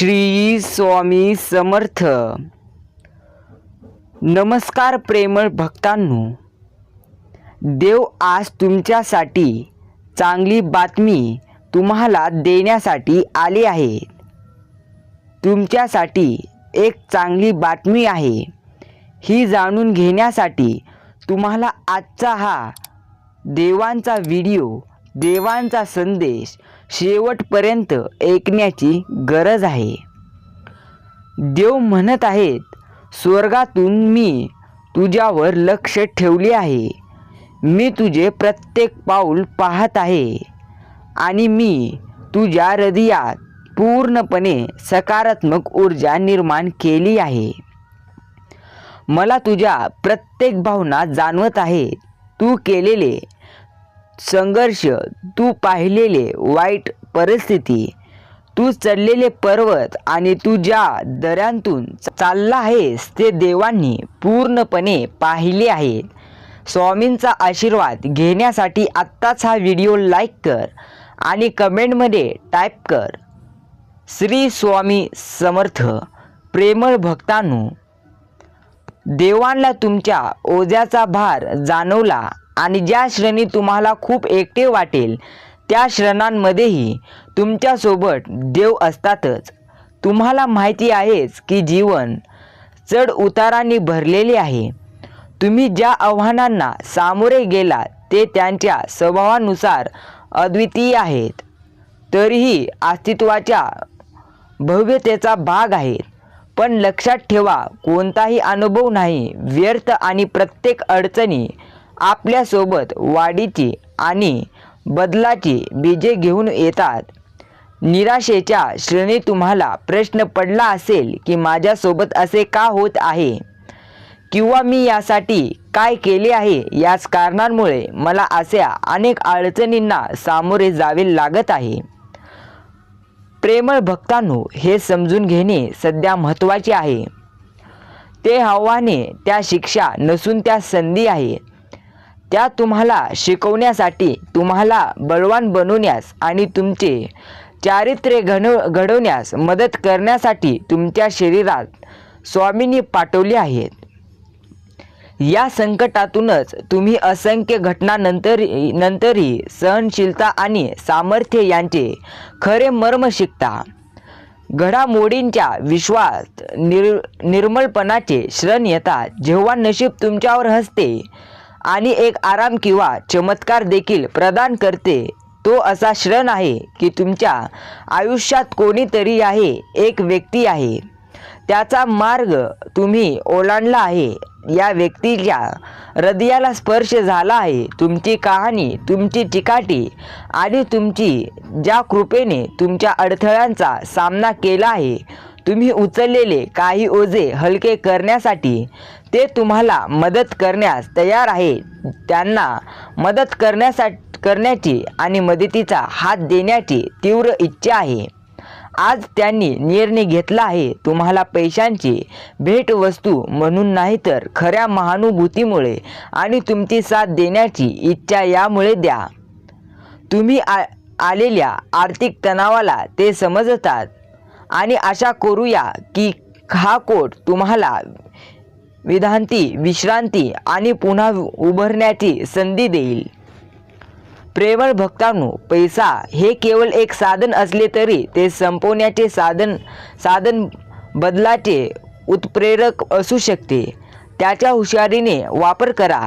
श्री स्वामी समर्थ. नमस्कार प्रेमळ भक्तांनो. देव आज तुमच्यासाठी चांगली बातमी तुम्हाला देण्यासाठी आले आहे. तुमच्यासाठी एक चांगली बातमी आहे. ही जाणून घेण्यासाठी तुम्हाला आजचा हा देवांचा व्हिडिओ देवांचा संदेश शेवटपर्यंत ऐकण्याची गरज आहे. देव म्हणत आहेत स्वर्गातून मी तुझ्यावर लक्ष ठेवले आहे. मी तुझे प्रत्येक पाऊल पाहत आहे आणि मी तुझ्या हृदयात पूर्णपणे सकारात्मक ऊर्जा निर्माण केली आहे. मला तुझ्या प्रत्येक भावना जाणवत आहे तू केलेले संघर्ष तू पाहिलेले वाईट परिस्थिती तू चढलेले पर्वत आणि तू ज्या दऱ्यांतून चालला आहेस ते देवांनी पूर्णपणे पाहिले आहेत. स्वामींचा आशीर्वाद घेण्यासाठी आत्ताच हा व्हिडिओ लाईक कर आणि कमेंटमध्ये टाईप कर. श्री स्वामी समर्थ प्रेमळ भक्तांनो देवांना तुमच्या ओझ्याचा भार जाणवला आणि ज्या श्रेणी तुम्हाला खूप एकटे वाटेल त्या श्रणांमध्येही तुमच्यासोबत देव असतातच. तुम्हाला माहिती आहेच की जीवन चढ उतारांनी भरलेले आहे. तुम्ही ज्या आव्हानांना सामोरे गेलात ते त्यांच्या स्वभावानुसार अद्वितीय आहेत. तरीही अस्तित्वाच्या भव्यतेचा भाग आहेत. पण लक्षात ठेवा कोणताही अनुभव नाही व्यर्थ आणि प्रत्येक अडचणी आपल्यासोबत वाढीची आणि बदलाची बीजे घेऊन येतात. निराशेच्या श्रेणी तुम्हाला प्रश्न पडला असेल की माझ्यासोबत असे का होत आहे? किंवा मी यासाठी काय केले आहे? याच कारणांमुळे मला अशा अनेक अडचणींना सामोरे जावे लागत आहे. प्रेमळ भक्तांनो हे समजून घेणे सध्या महत्त्वाचे आहे. ते आव्हाने त्या शिक्षा नसून त्या संधी आहे. त्या तुम्हाला शिकवण्यासाठी तुम्हाला बलवान बनवण्यास आणि तुमचे चारित्र्य घड घडवण्यास मदत करण्यासाठी तुमच्या शरीरात स्वामींनी पाठवले आहेत. या संकटातूनच तुम्ही असंख्य घटनानंतर नंतरही सहनशीलता आणि सामर्थ्य यांचे खरे मर्म शिकता. घडामोडींच्या विश्वास निर निर्मळपणाचे श्रण येतात. जेव्हा नशीब तुमच्यावर हसते आणि एक आराम किंवा चमत्कार देखील प्रदान करते. तो असा क्षण आहे की तुमच्या आयुष्यात कोणीतरी आहे एक व्यक्ती आहे. त्याचा मार्ग तुम्ही ओलांडला आहे. या व्यक्तीच्या हृदयाला स्पर्श झाला आहे. तुमची कहाणी तुमची चिकाटी आणि तुमची ज्या कृपेने तुमच्या अडथळ्यांचा सामना केला आहे तुम्ही उचललेले काही ओझे हलके करण्यासाठी ते तुम्हाला मदत करण्यास तयार आहे. त्यांना मदत करण्यासाठी करण्याची आणि मदतीचा हात देण्याची तीव्र इच्छा आहे. आज त्यांनी निर्णय घेतला आहे. तुम्हाला पैशांची भेटवस्तू म्हणून नाही तर खऱ्या महानुभूतीमुळे आणि तुमची साथ देण्याची इच्छा यामुळे द्या. तुम्ही आ आलेल्या आर्थिक तणावाला ते समजतात. आणि आशा करूया की हा कोट तुम्हाला विधांती विश्रांती आणि पुन्हा उभारण्याची संधी देईल. प्रेमळ भक्तांनो पैसा हे केवळ एक साधन असले तरी ते संपवण्याचे साधन साधन बदलाचे उत्प्रेरक असू शकते. त्याच्या हुशारीने वापर करा.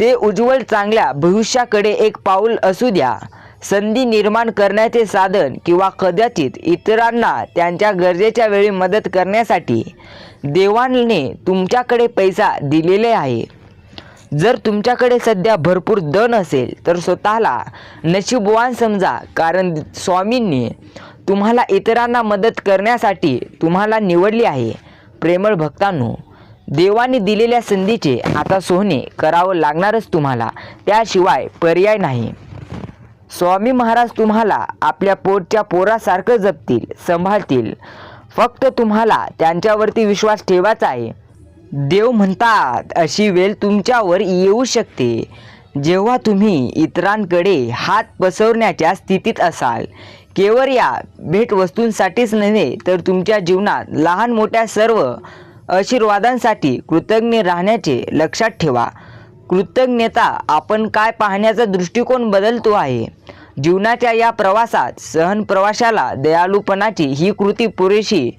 ते उज्ज्वल चांगल्या भविष्याकडे एक पाऊल असू द्या. संधी निर्माण करण्याचे साधन किंवा कदाचित इतरांना त्यांच्या गरजेच्या वेळी मदत करण्यासाठी देवाने तुमच्याकडे पैसा दिलेले आहे. जर तुमच्याकडे सध्या भरपूर धन असेल तर स्वतःला नशीबवान समजा कारण स्वामींनी तुम्हाला इतरांना मदत करण्यासाठी तुम्हाला निवडली आहे. प्रेमळ भक्तांनो देवाने दिलेल्या संधीचे आता सोहणे करावं लागणारच तुम्हाला. त्याशिवाय पर्याय नाही. स्वामी महाराज तुम्हाला आपल्या पोटच्या पोरासारखं जपतील सांभाळतील. फक्त तुम्हाला त्यांच्यावरती विश्वास ठेवायचा आहे. देव म्हणतात अशी वेळ तुमच्यावर येऊ शकते. जेव्हा तुम्ही इतरांकडे हात पसरण्याच्या स्थितीत असाल केवळ या भेटवस्तूंसाठीच नव्हे तर तुमच्या जीवनात लहान मोठ्या सर्व आशीर्वादांसाठी कृतज्ञ राहण्याचे लक्षात ठेवा. कृतज्ञता आपण काय पाहण्याचा दृष्टिकोन बदलतो आहे? जीवनाच्या या प्रवासात सहन प्रवाशाला दयाळूपणाची ही कृती पुरेशी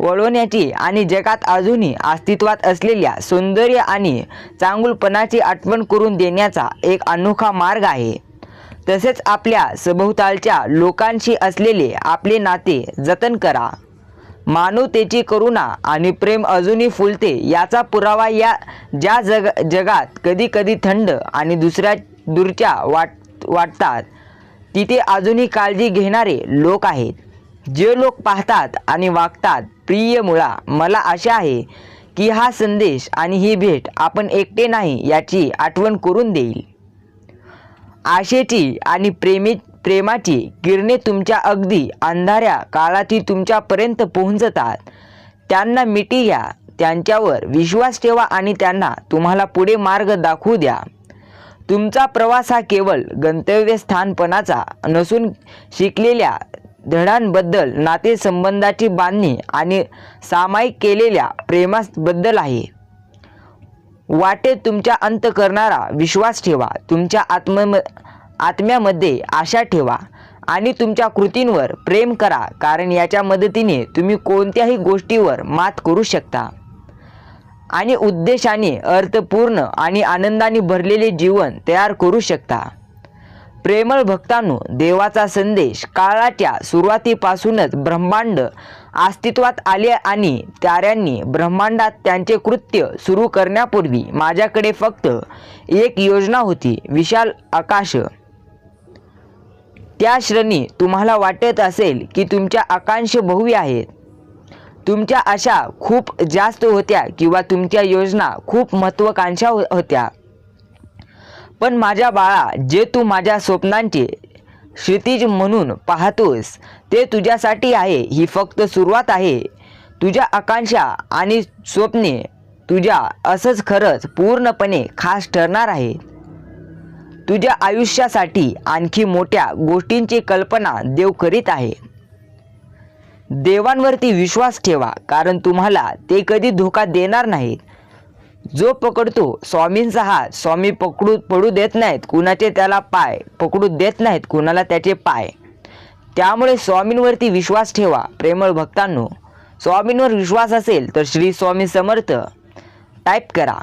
वळवण्याची आणि जगात अजूनही अस्तित्वात असलेल्या सौंदर्य आणि चांगुलपणाची आठवण करून देण्याचा एक अनोखा मार्ग आहे. तसेच आपल्या सभोवतालच्या लोकांशी असलेले आपले नाते जतन करा. मानवतेची करुणा आणि प्रेम अजूनही फुलते याचा पुरावा या ज्या जग जगात कधी कधी थंड आणि दुसऱ्या दूरच्या वाट वाटतात. तिथे अजूनही काळजी घेणारे लोक आहेत. जे लोक पाहतात आणि वागतात प्रिय मुळा मला आशा आहे की हा संदेश आणि ही भेट आपण एकटे नाही याची आठवण करून देईल. आशेची आणि प्रेमी प्रेमाची किरणे तुमच्या अगदी अंधाऱ्या काळातही तुमच्यापर्यंत पोहोचतात. त्यांना मिटी घ्या त्यांच्यावर विश्वास ठेवा आणि त्यांना तुम्हाला पुढे मार्ग दाखवू द्या. तुमचा प्रवास हा केवळ गंतव्यस्थानपणाचा नसून शिकलेल्या धडांबद्दल नातेसंबंधाची बांधणी आणि सामायिक केलेल्या प्रेमाबद्दल आहे. वाटेत तुमच्या अंत करणारा विश्वास ठेवा तुमच्या आत्म आत्म्यामध्ये आशा ठेवा आणि तुमच्या कृतींवर प्रेम करा कारण याच्या मदतीने तुम्ही कोणत्याही गोष्टीवर मात करू शकता. आणि उद्देशाने अर्थपूर्ण आणि आनंदाने भरलेले जीवन तयार करू शकता. प्रेमळ भक्तांनो देवाचा संदेश काळाच्या सुरुवातीपासूनच ब्रह्मांड अस्तित्वात आले आणि ताऱ्यांनी ब्रह्मांडात त्यांचे कृत्य सुरू करण्यापूर्वी माझ्याकडे फक्त एक योजना होती विशाल आकाश. त्या श्रेणी तुम्हाला वाटत असेल की तुमच्या आकांक्ष बहुवी आहेत तुमच्या आशा खूप जास्त होत्या किंवा तुमच्या योजना खूप महत्त्वाकांक्षा हो-, होत्या. पण माझ्या बाळा जे तू माझ्या स्वप्नांचे क्षितिज म्हणून पाहतोस ते तुझ्यासाठी आहे. ही फक्त सुरुवात आहे. तुझ्या आकांक्षा आणि स्वप्ने तुझ्या असंच खरंच पूर्णपणे खास ठरणार आहे तुझ्या आयुष्यासाठी आणखी मोठ्या गोष्टींची कल्पना देव करीत आहे. देवांवरती विश्वास ठेवा कारण तुम्हाला ते कधी धोका देणार नाहीत. जो पकडतो स्वामींचा हात स्वामी पकडू पडू देत नाहीत कुणाचे त्याला पाय पकडू देत नाहीत कुणाला त्याचे पाय. त्यामुळे स्वामींवरती विश्वास ठेवा प्रेमळ भक्तांनो. स्वामींवर विश्वास असेल तर श्री स्वामी समर्थ. टाईप करा.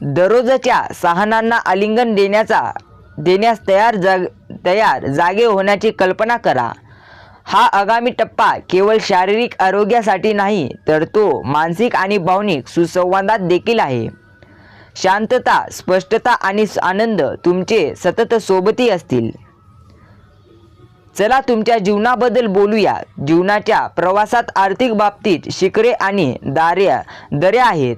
दररोजच्या सहानांना आलिंगन देण्याचा देण्यास तयार जाग तयार जागे होण्याची कल्पना करा. हा आगामी टप्पा केवळ शारीरिक आरोग्यासाठी नाही तर तो मानसिक आणि भावनिक सुसंवादात देखील आहे. शांतता स्पष्टता आणि आनंद तुमचे सतत सोबती असतील. चला तुमच्या जीवनाबद्दल बोलूया. जीवनाच्या प्रवासात आर्थिक बाबतीत शिखरे आणि दार्या दऱ्या आहेत.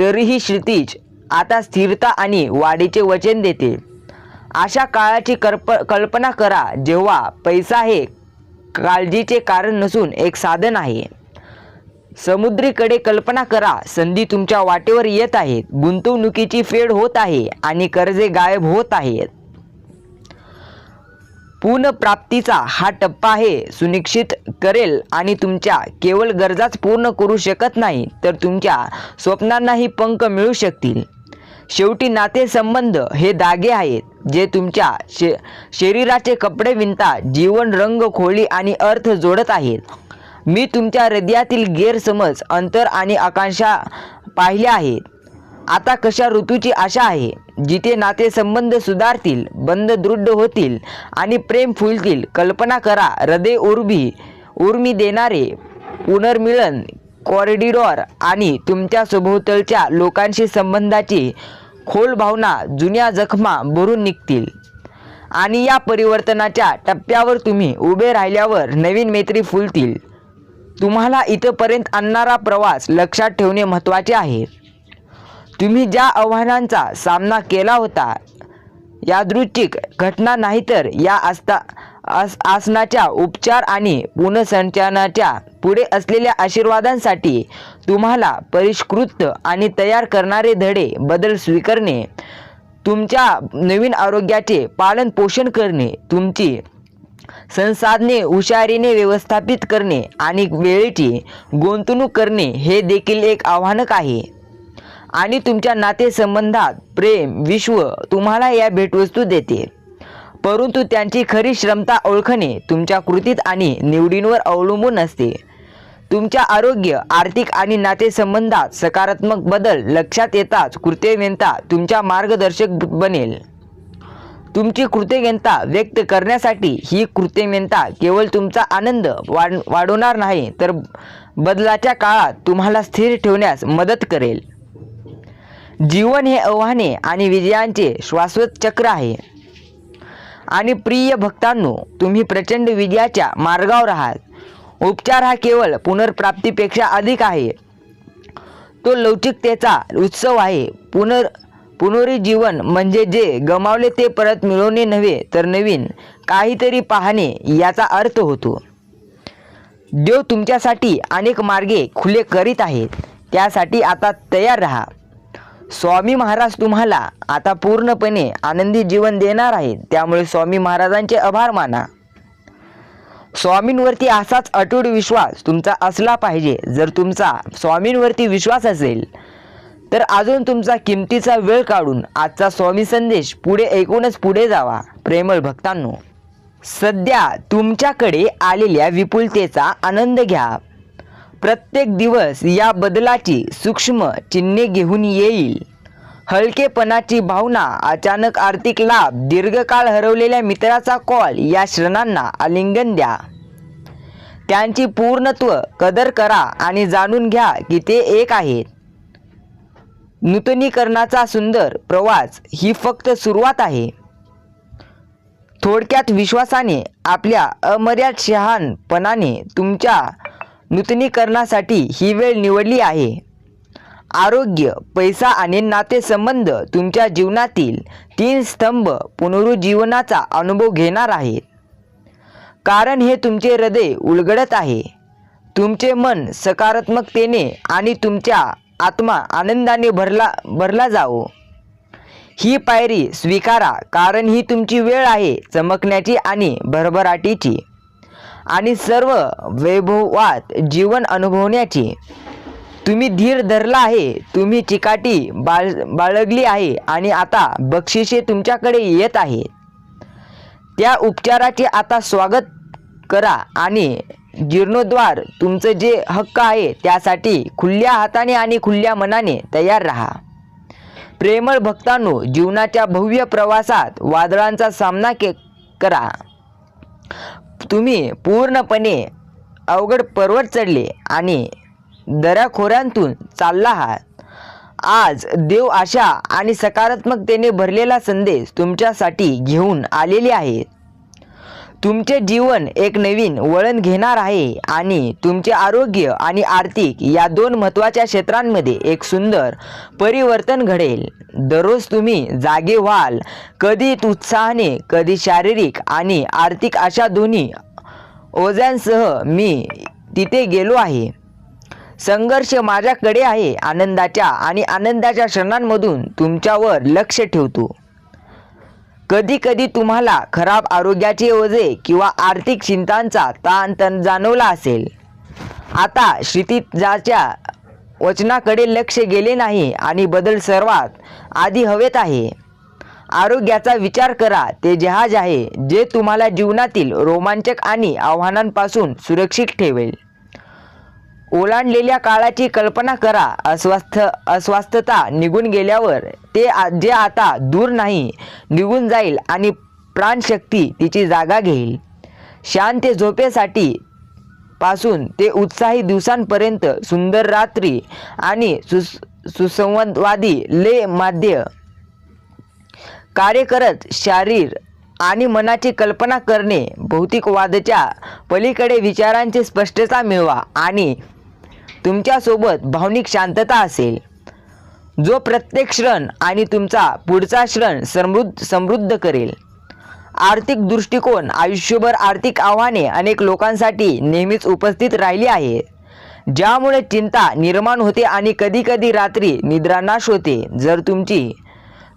तरीही क्षितिज आता स्थिरता आणि वाढीचे वचन देते. अशा काळाची कल्प कल्पना करा जेव्हा पैसा हे काळजीचे कारण नसून एक साधन आहे. समुद्रीकडे कल्पना करा संधी तुमच्या वाटेवर येत आहेत गुंतवणुकीची फेड होत आहे आणि कर्जे गायब होत आहेत. पुनर्प्राप्तीचा हा टप्पा आहे सुनिश्चित करेल आणि तुमच्या केवळ गरजाच पूर्ण करू शकत नाही तर तुमच्या स्वप्नांनाही पंख मिळू शकतील. शेवटी नातेसंबंध हे दागे आहेत जे तुमच्या शे शरीराचे कपडे विणता जीवन रंग खोली आणि अर्थ जोडत आहेत. मी तुमच्या हृदयातील गैरसमज अंतर आणि आकांक्षा पाहिल्या आहेत. आता कशा ऋतूची आशा आहे? जिथे नातेसंबंध सुधारतील बंद दृढ होतील आणि प्रेम फुलतील कल्पना करा हृदय उर्मी उर्मी देणारे पुनर्मिलन कॉरिडॉर आणि तुमच्या सभोवतालच्या लोकांशी संबंधाची खोल भावना जुन्या जखमा भरून निघतील. आणि या परिवर्तनाच्या टप्प्यावर तुम्ही उभे राहिल्यावर नवीन मैत्री फुलतील. तुम्हाला इथंपर्यंत आणणारा प्रवास लक्षात ठेवणे महत्त्वाचे आहे. तुम्ही ज्या आव्हानांचा सामना केला होता यादृच्छिक घटना नाही तर या आस्था आस आसनाच्या उपचार आणि पुनर्संचनाच्या पुढे असलेल्या आशीर्वादांसाठी तुम्हाला परिष्कृत आणि तयार करणारे धडे बदल स्वीकारणे तुमच्या नवीन आरोग्याचे पालन पोषण करणे तुमची संसाधने हुशारीने व्यवस्थापित करणे आणि वेळेची गुंतवणूक करणे हे देखील एक आव्हानक आहे. आणि तुमच्या नातेसंबंधात प्रेम विश्व तुम्हाला या भेटवस्तू देते. परंतु त्यांची खरी क्षमता ओळखणे तुमच्या कृतीत आणि निवडींवर अवलंबून असते तुमच्या आरोग्य आर्थिक आणि नातेसंबंधात सकारात्मक बदल लक्षात येताच कृतज्ञता तुमच्या मार्गदर्शक बनेल. तुमची कृतज्ञता व्यक्त करण्यासाठी ही कृतज्ञता केवळ तुमचा आनंद वाढ वाढवणार नाही तर बदलाच्या काळात तुम्हाला स्थिर ठेवण्यास मदत करेल. जीवन हे आव्हाने आणि विजयांचे शाश्वत चक्र आहे. आणि प्रिय भक्तांनो तुम्ही प्रचंड विजयाच्या मार्गावर आहात. उपचार हा केवळ पुनर्प्राप्तीपेक्षा अधिक आहे. तो लवचिकतेचा उत्सव आहे. पुनर पुनरुज्जीवन म्हणजे जे गमावले ते परत मिळवणे नव्हे तर नवीन काहीतरी पाहणे याचा अर्थ होतो. देव तुमच्यासाठी अनेक मार्गे खुले करीत आहेत. त्यासाठी आता तयार राहा. स्वामी महाराज तुम्हाला आता पूर्णपणे आनंदी जीवन देणार आहेत. त्यामुळे स्वामी महाराजांचे आभार माना. स्वामींवरती असाच अटूट विश्वास तुमचा असला पाहिजे. जर तुमचा स्वामींवरती विश्वास असेल तर अजून तुमचा किमतीचा वेळ काढून आजचा स्वामी संदेश पुढे ऐकूनच पुढे जावा प्रेमळ भक्तांनो. सध्या तुमच्याकडे आलेल्या विपुलतेचा आनंद घ्या. प्रत्येक दिवस या बदलाची सूक्ष्म चिन्हे घेऊन येईल. हलकेपणाची भावना अचानक आर्थिक लाभ दीर्घकाळ हरवलेल्या मित्राचा कॉल या क्षणांना आलिंगन द्या. त्यांची पूर्णत्व कदर करा आणि जाणून घ्या की ते एक आहेत. नूतनीकरणाचा सुंदर प्रवास ही फक्त सुरुवात आहे. थोडक्यात विश्वासाने आपल्या अमर्याद शहाणपणाने तुमच्या नूतनीकरणासाठी ही वेळ निवडली आहे. आरोग्य पैसा आणि नातेसंबंध तुमच्या जीवनातील तीन स्तंभ पुनरुज्जीवनाचा अनुभव घेणार आहेत. कारण हे तुमचे हृदय उलगडत आहे. तुमचे मन सकारात्मकतेने आणि तुमच्या आत्मा आनंदाने भरला भरला जावो. ही पायरी स्वीकारा कारण ही तुमची वेळ आहे चमकण्याची आणि भरभराटीची. आणि सर्व वैभवात जीवन अनुभवण्याची. तुम्ही धीर धरला आहे तुम्ही चिकाटी बाळ बाळगली आहे आणि आता बक्षिसे तुमच्याकडे येत आहेत त्या उपचाराचे आता स्वागत करा आणि जीर्णोद्वार तुमचं जे हक्क आहे त्यासाठी खुल्या हाताने आणि खुल्या मनाने तयार राहा. प्रेमळ भक्तांनो जीवनाच्या भव्य प्रवासात वादळांचा सामना के करा. तुम्ही पूर्णपणे अवघड पर्वत चढले आणि दऱ्याखोऱ्यांतून चालला आहात. आज देव आशा आणि सकारात्मकतेने भरलेला संदेश तुमच्यासाठी घेऊन आलेले आहेत. तुमचे जीवन एक नवीन वळण घेणार आहे आणि तुमचे आरोग्य आणि आर्थिक या दोन महत्त्वाच्या क्षेत्रांमध्ये एक सुंदर परिवर्तन घडेल. दररोज तुम्ही जागे व्हाल. कधी उत्साहाने कधी शारीरिक आणि आर्थिक अशा दोन्ही ओझ्यांसह मी तिथे गेलो आहे. संघर्ष माझ्याकडे आहे. आनंदाच्या आणि आनंदाच्या क्षणांमधून तुमच्यावर लक्ष ठेवतो. कधी कधी तुम्हाला खराब आरोग्याचे ओझे किंवा आर्थिक चिंतांचा ताण तण जाणवला असेल. आता क्षितिजाच्या वचनाकडे लक्ष गेले नाही आणि बदल सर्वात आधी हवेत आहे. आरोग्याचा विचार करा ते जहाज आहे जे तुम्हाला जीवनातील रोमांचक आणि आव्हानांपासून सुरक्षित ठेवेल. ओलांडलेल्या काळाची कल्पना करा. अस्वस्थ अस्वस्थता निघून गेल्यावर ते जे आता दूर नाही निघून जाईल आणि प्राणशक्ती तिची जागा घेईल. शांत झोपेसाठी पासून ते उत्साही दिवसांपर्यंत सुंदर रात्री आणि सुस सुसंवादवादी ले माध्य कार्य करत शारीर आणि मनाची कल्पना करणे भौतिकवादाच्या पलीकडे विचारांची स्पष्टता मिळवा आणि तुमच्यासोबत भावनिक शांतता असेल. जो प्रत्येक क्षण आणि तुमचा पुढचा क्षण समृद्ध समृद्ध करेल. आर्थिक दृष्टिकोन आयुष्यभर आर्थिक आव्हाने अनेक लोकांसाठी नेहमीच उपस्थित राहिली आहेत. ज्यामुळे चिंता निर्माण होते आणि कधीकधी रात्री निद्रानाश होते. जर तुमची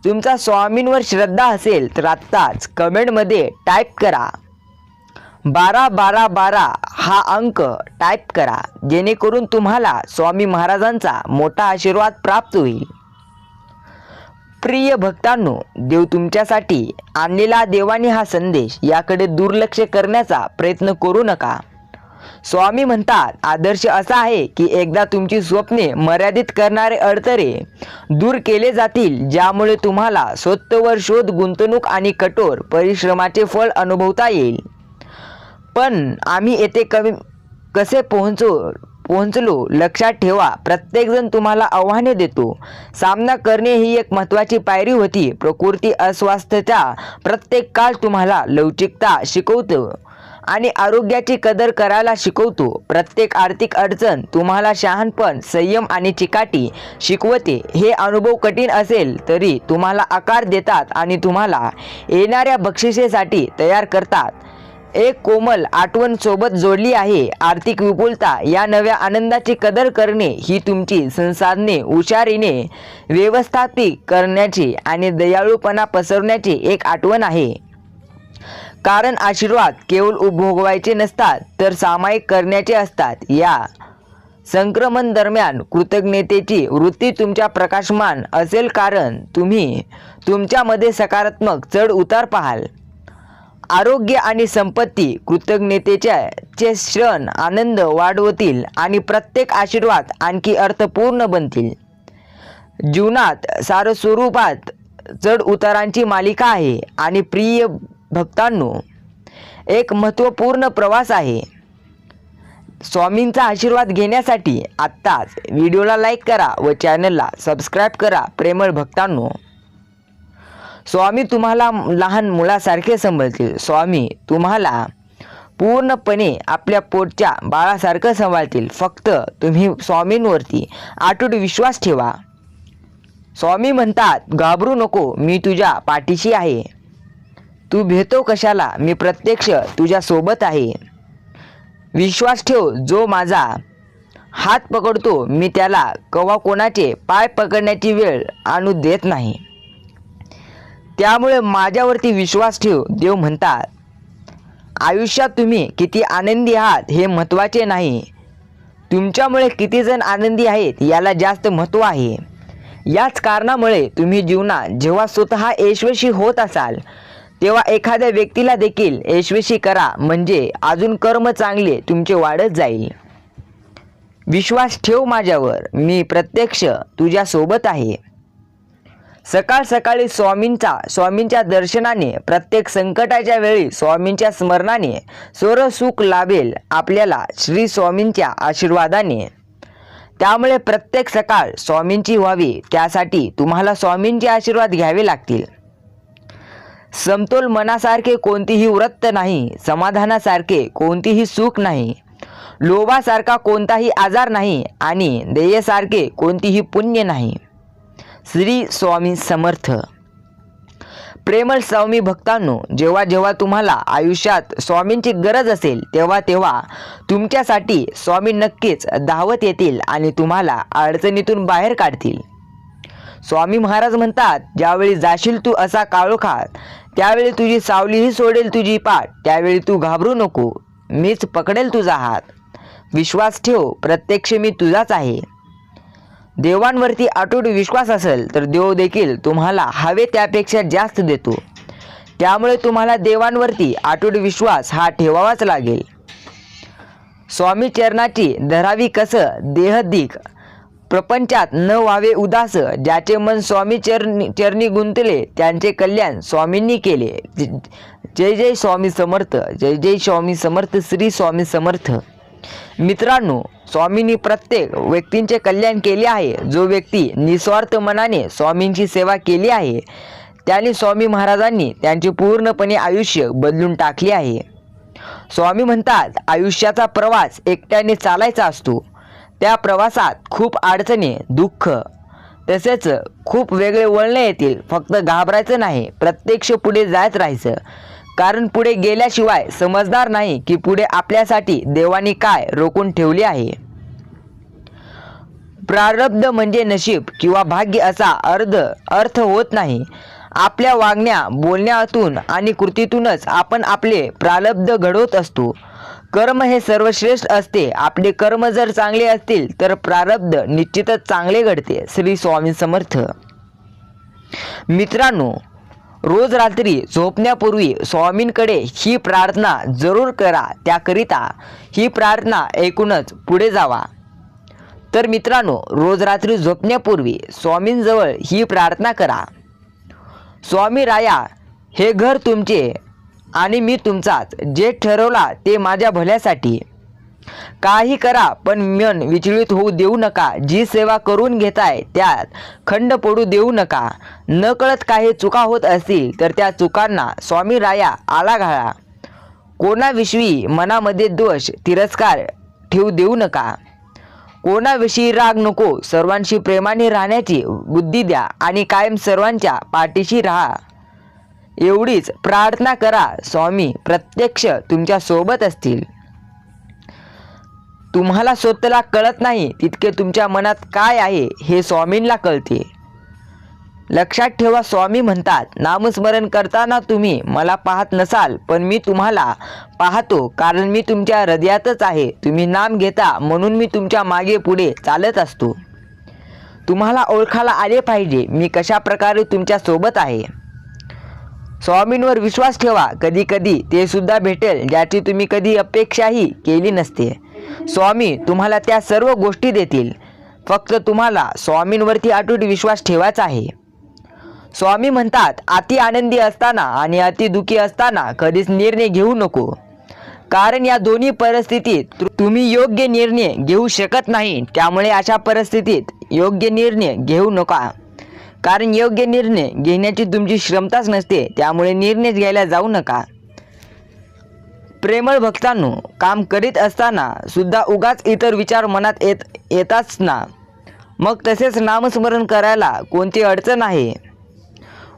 तुमचा स्वामींवर श्रद्धा असेल तर आत्ताच कमेंटमध्ये टाईप करा. बारा बारा बारा हा अंक टाईप करा. जेणेकरून तुम्हाला स्वामी महाराजांचा मोठा आशीर्वाद प्राप्त होईल. प्रिय भक्तांनो देव तुमच्यासाठी आणलेला देवाने हा संदेश याकडे दुर्लक्ष करण्याचा प्रयत्न करू नका. स्वामी म्हणतात आदर्श असा आहे की एकदा तुमची स्वप्ने मर्यादित करणारे अडथळे दूर केले जातील ज्यामुळे तुम्हाला स्वतःवर शोध गुंतवणूक आणि कठोर परिश्रमाचे फळ अनुभवता येईल. पण आम्ही येथे कमी कसे पोहोचू पोहोचलो लक्षात ठेवा. प्रत्येकजण तुम्हाला आव्हाने देतो. सामना करणे ही एक महत्त्वाची पायरी होती. प्रकृती अस्वास्थ्यता प्रत्येक काळ तुम्हाला लवचिकता शिकवतो आणि आरोग्याची कदर करायला शिकवतो. प्रत्येक आर्थिक अडचण तुम्हाला शहाणपण संयम आणि चिकाटी शिकवते. हे अनुभव कठीण असेल तरी तुम्हाला आकार देतात आणि तुम्हाला येणाऱ्या बक्षिसेसाठी तयार करतात. एक कोमल आठवण सोबत जोडली आहे. आर्थिक विपुलता या नव्या आनंदाची कदर करणे ही तुमची संसाधने हुशारीने व्यवस्थापित करण्याची आणि दयाळूपणा पसरवण्याची एक आठवण आहे. कारण आशीर्वाद केवळ उपभोगवायचे नसतात तर सामायिक करण्याचे असतात. या संक्रमण दरम्यान कृतज्ञतेची वृत्ती तुमच्या प्रकाशमान असेल कारण तुम्ही तुमच्यामध्ये सकारात्मक चढ उतार पाहाल. आरोग्य आणि संपत्ती कृतज्ञतेच्या चे क्षण आनंद वाढवतील आणि प्रत्येक आशीर्वाद आणखी अर्थपूर्ण बनतील. जीवनात सारस्वरूपात चढ उतारांची मालिका आहे आणि प्रिय भक्तांनो एक महत्त्वपूर्ण प्रवास आहे. स्वामींचा आशीर्वाद घेण्यासाठी आत्ताच व्हिडिओला लाईक करा व चॅनलला सबस्क्राईब करा प्रेमळ भक्तांनो. स्वामी तुम्हाला लहान मुलासारखे सांभाळतील स्वामी तुम्हाला पूर्णपणे आपल्या पोटच्या बाळासारखं सांभाळतील. फक्त तुम्ही स्वामींवरती आटूट विश्वास ठेवा. स्वामी म्हणतात घाबरू नको मी तुझ्या पाठीशी आहे. तू भेटतो कशाला? मी प्रत्यक्ष तुझ्या सोबत आहे. विश्वास ठेव जो माझा हात पकडतो मी त्याला कवा कोणाचे पाय पकडण्याची वेळ आणू देत नाही. त्यामुळे माझ्यावरती विश्वास ठेव देव म्हणतात. आयुष्यात तुम्ही किती आनंदी आहात हे महत्त्वाचे नाही. तुमच्यामुळे किती जण आनंदी आहेत याला जास्त महत्त्व आहे. याच कारणामुळे तुम्ही जीवनात जेव्हा स्वतः यशस्वी होत असाल तेव्हा एखाद्या व्यक्तीला देखील यशस्वी करा म्हणजे अजून कर्म चांगले तुमचे वाढत जाईल. विश्वास ठेव माझ्यावर मी प्रत्यक्ष तुझ्यासोबत आहे. सकाळ सकाळी स्वामींचा स्वामींच्या दर्शनाने प्रत्येक संकटाच्या वेळी स्वामींच्या स्मरणाने स्वर सुख लाभेल आपल्याला श्री स्वामींच्या आशीर्वादाने. त्यामुळे प्रत्येक सकाळ स्वामींची व्हावी त्यासाठी तुम्हाला स्वामींचे आशीर्वाद घ्यावे लागतील. समतोल मनासारखे कोणतीही व्रत नाही समाधानासारखे कोणतीही सुख नाही लोभासारखा कोणताही आजार नाही आणि देयसारखे कोणतीही पुण्य नाही. श्री स्वामी समर्थ. प्रेमळ स्वामी भक्तांनो जेव्हा जेव्हा तुम्हाला आयुष्यात स्वामींची गरज असेल तेव्हा तेव्हा तुमच्यासाठी स्वामी नक्कीच धावत येतील आणि तुम्हाला अडचणीतून बाहेर काढतील. स्वामी महाराज म्हणतात ज्यावेळी जाशील तू असा काळोखात त्यावेळी तुझी सावलीही सोडेल तुझी पाठ त्यावेळी तू घाबरू नको मीच पकडेल तुझा हात. विश्वास ठेव प्रत्यक्ष मी तुझाच आहे. देवांवरती अटूट विश्वास असेल तर देव देखील तुम्हाला हवे त्यापेक्षा जास्त देतो. त्यामुळे तुम्हाला देवांवरती अटूट विश्वास हा ठेवावाच लागेल. स्वामी चरणाची धरावी कसं देहदिक प्रपंचात न व्हावे उदास ज्याचे मन स्वामी चरणी चरणी गुंतले त्यांचे कल्याण स्वामींनी केले. जय जय स्वामी समर्थ जय जय स्वामी समर्थ श्री स्वामी समर्थ. मित्रांनो स्वामींनी प्रत्येक व्यक्तींचे कल्याण केले आहे. जो व्यक्ती निस्वार्थ मनाने स्वामींची सेवा केली आहे त्याने स्वामी महाराजांनी त्यांचे पूर्णपणे आयुष्य बदलून टाकले आहे. स्वामी म्हणतात आयुष्याचा प्रवास एकट्याने चालायचा असतो. त्या प्रवासात खूप अडचणी दुःख तसेच खूप वेगळे वळणे येतील. फक्त घाबरायचं नाही प्रत्यक्ष पुढे जायच राहायचं. कारण पुढे गेल्याशिवाय समजणार नाही की पुढे आपल्यासाठी देवानी काय रोखून ठेवले आहे. प्रारब्ध म्हणजे नशीब किंवा भाग्य असा अर्ध अर्थ होत नाही. आपल्या वागण्या बोलण्यातून आणि कृतीतूनच आपण आपले प्रारब्ध घडवत असतो. कर्म हे सर्वश्रेष्ठ असते. आपले कर्म जर चांगले असतील तर प्रारब्ध निश्चितच चांगले घडते श्री स्वामी समर्थ. मित्रांनो रोज रात्री झोपण्यापूर्वी स्वामींकडे ही प्रार्थना जरूर करा. त्याकरिता ही प्रार्थना ऐकूनच पुढे जावा. तर मित्रांनो रोज रात्री झोपण्यापूर्वी स्वामींजवळ ही प्रार्थना करा. स्वामी राया हे घर तुमचे आणि मी तुमचाच. जे ठरवला ते माझ्या भल्यासाठी. काही करा पण मन विचलित होऊ देऊ नका. जी सेवा करून घेताय त्यात खंड पडू देऊ नका. न कळत काही चुका होत असतील तर त्या चुकांना स्वामी राया आला घाला. कोणाविषयी मनामध्ये दोष तिरस्कार ठेवू देऊ नका. कोणाविषयी राग नको सर्वांशी प्रेमाने राहण्याची बुद्धी द्या आणि कायम सर्वांच्या पाठीशी राहा. एवढीच प्रार्थना करा स्वामी प्रत्यक्ष तुमच्यासोबत असतील. तुम्हाला स्वतःला कळत नाही तितके तुमच्या मनात काय आहे हे स्वामींना कळते. लक्षात ठेवा स्वामी म्हणतात नामस्मरण करताना तुम्ही मला पाहत नसाल पण मी तुम्हाला पाहतो कारण मी तुमच्या हृदयातच आहे. तुम्ही नाम घेता म्हणून मी तुमच्या मागे पुढे चालत असतो. तुम्हाला ओळखायला आले पाहिजे मी कशा प्रकारे तुमच्यासोबत आहे. स्वामींवर विश्वास ठेवा कधी कधी ते सुद्धा भेटेल ज्याची तुम्ही कधी अपेक्षाही केली नसते. स्वामी तुम्हाला त्या सर्व गोष्टी देतील. फक्त तुम्हाला स्वामींवरती अटूट विश्वास ठेवायचा आहे. स्वामी म्हणतात अति आनंदी असताना आणि अति दुःखी असताना कधीच निर्णय घेऊ नको. कारण या दोन्ही परिस्थितीत तुम्ही योग्य निर्णय घेऊ शकत नाही. त्यामुळे अशा परिस्थितीत योग्य निर्णय घेऊ नका. कारण योग्य निर्णय घेण्याची तुमची क्षमताच नसते. त्यामुळे निर्णय घ्यायला जाऊ नका. प्रेमळ भक्तांनो काम करीत असताना सुद्धा उगाच इतर विचार मनात येत येताच ना. मग तसेच नामस्मरण करायला कोणती अडचण आहे?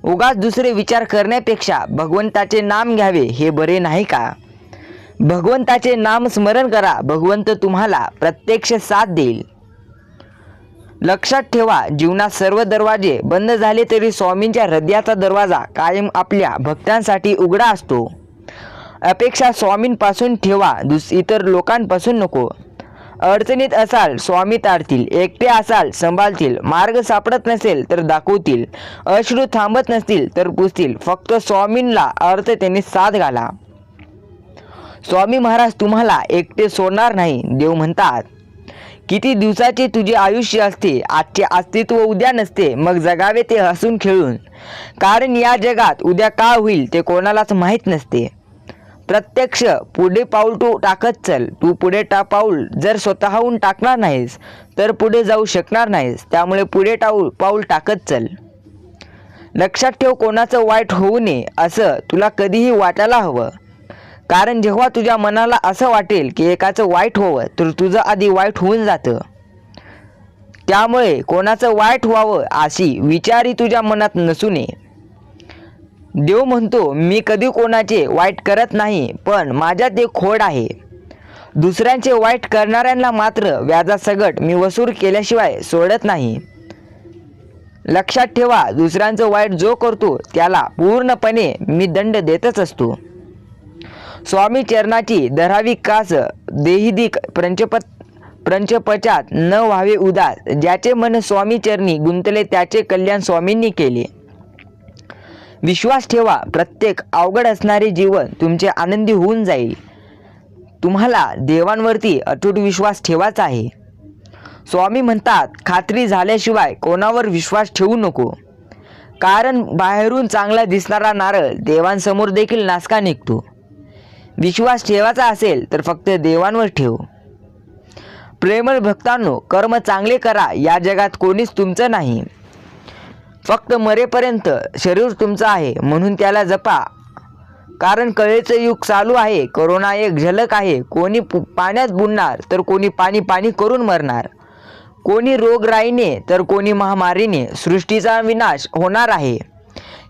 उगाच दुसरे विचार करण्यापेक्षा भगवंताचे नाम घ्यावे हे बरे नाही का? भगवंताचे नाम स्मरण करा भगवंत तुम्हाला प्रत्यक्ष साथ देईल. लक्षात ठेवा जीवनात सर्व दरवाजे बंद झाले तरी स्वामींच्या हृदयाचा दरवाजा कायम आपल्या भक्तांसाठी उघडा असतो. अपेक्षा स्वामींपासून ठेवा दुस इतर लोकांपासून नको. अडचणीत असाल स्वामी तारतील एकटे असाल संभाळतील मार्ग सापडत नसेल तर दाखवतील. अश्रू थांबत नसतील तर पुसतील. फक्त स्वामींना अर्थ त्यांनी साथ घाला. स्वामी महाराज तुम्हाला एकटे सोडणार नाही देव म्हणतात. किती दिवसाचे तुझे आयुष्य असते आजचे अस्तित्व उद्या नसते मग जगावे ते हसून खेळून. कारण या जगात उद्या काय होईल ते कोणालाच माहीत नसते. प्रत्यक्ष पुढे पाऊल तू टाकत चल. तू पुढे टा पाऊल. जर स्वतःहून टाकणार नाहीस तर पुढे जाऊ शकणार नाहीस. त्यामुळे पुढे टाऊल पाऊल टाकत चल. लक्षात ठेव कोणाचं वाईट होऊ नये असं तुला कधीही वाटायला हवं. कारण जेव्हा तुझ्या मनाला असं वाटेल की एकाचं वाईट होवं तर तुझं आधी वाईट होऊन जातं. त्यामुळे कोणाचं वाईट व्हावं अशी विचारी तुझ्या मनात नसू नये. देव म्हणतो मी कधी कोणाचे वाईट करत नाही पण माझ्यात एक खोड आहे. दुसऱ्यांचे वाईट करणाऱ्यांना मात्र व्याजासगट मी वसूल केल्याशिवाय सोडत नाही. लक्षात ठेवा दुसऱ्यांचं वाईट जो करतो त्याला पूर्णपणे मी दंड देतच असतो. स्वामी चरणाची धरावी कास देहिदिक पंचपत पंचपचात न व्हावे उदास ज्याचे मन स्वामी चरणी गुंतले त्याचे कल्याण स्वामींनी केले. विश्वास ठेवा. प्रत्येक अवघड असणारे जीवन तुमचे आनंदी होऊन जाईल. तुम्हाला देवांवरती अटूट विश्वास ठेवाचा आहे. स्वामी म्हणतात खात्री झाल्याशिवाय कोणावर विश्वास ठेवू नको. कारण बाहेरून चांगला दिसणारा नारळ देवांसमोर देखील नासका निघतो. विश्वास ठेवायचा असेल तर फक्त देवांवर ठेव. प्रेमळ भक्तांनो कर्म चांगले करा. या जगात कोणीच तुमचं नाही. फक्त मरेपर्यंत शरीर तुमचं आहे म्हणून त्याला जपा. कारण कळेचं युग चालू आहे करोना एक झलक आहे. कोणी पु- पाण्यात बुडणार तर कोणी पाणी पाणी करून मरणार. कोणी रोगराईने तर कोणी महामारीने सृष्टीचा विनाश होणार आहे.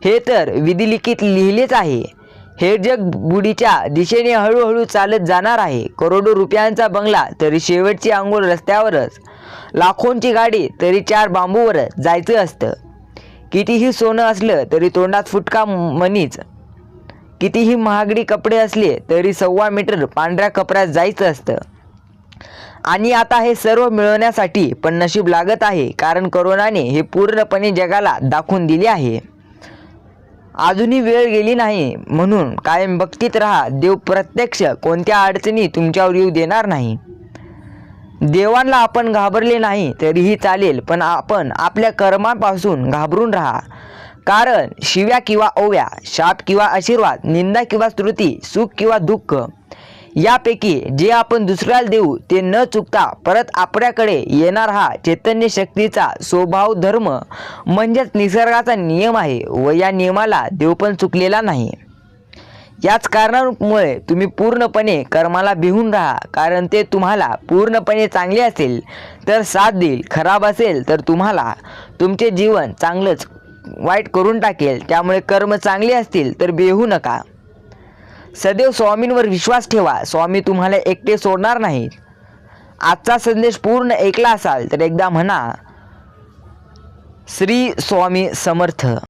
हे तर विधिलिखित लिहिलेच आहे. हे जग बुडीच्या दिशेने हळूहळू चालत जाणार आहे. करोडो रुपयांचा बंगला तरी शेवटची आंघोळ रस्त्यावरच. लाखोंची गाडी तरी चार बांबूवरच जायचं असतं. कितीही सोनं असलं तरी तोंडात फुटका मनीच कितीही महागडी कपडे असले तरी सव्वा मीटर पांढऱ्या कपड्यात जायचं असतं. आणि आता हे सर्व मिळवण्यासाठी पण नशीब लागत आहे कारण करोनाने हे पूर्णपणे जगाला दाखवून दिले आहे. अजूनही वेळ गेली नाही म्हणून कायम भक्तीत राहा देव प्रत्यक्ष कोणत्या अडचणी तुमच्यावर येऊ देणार नाही. देवांना आपण घाबरले नाही तरीही चालेल पण आपण आपल्या कर्मापासून घाबरून राहा. कारण शिव्या किंवा ओव्या शाप किंवा आशीर्वाद निंदा किंवा स्तुती सुख किंवा दुःख यापैकी जे आपण दुसऱ्याला देऊ ते न चुकता परत आपल्याकडे येणार हा चैतन्य शक्तीचा स्वभाव धर्म म्हणजेच निसर्गाचा नियम आहे व या नियमाला देव पण चुकलेला नाही. याच कारणामुळे तुम्ही पूर्णपणे कर्माला भिवून राहा. कारण ते तुम्हाला पूर्णपणे चांगले असेल तर साथ देईल. खराब असेल तर तुम्हाला तुमचे जीवन चांगलंच वाईट करून टाकेल. त्यामुळे कर्म चांगले असतील तर बेहू नका. सदैव स्वामींवर विश्वास ठेवा. स्वामी तुम्हाला एकटे सोडणार नाहीत. आजचा संदेश पूर्ण ऐकला असाल तर एकदा म्हणा श्री स्वामी समर्थ.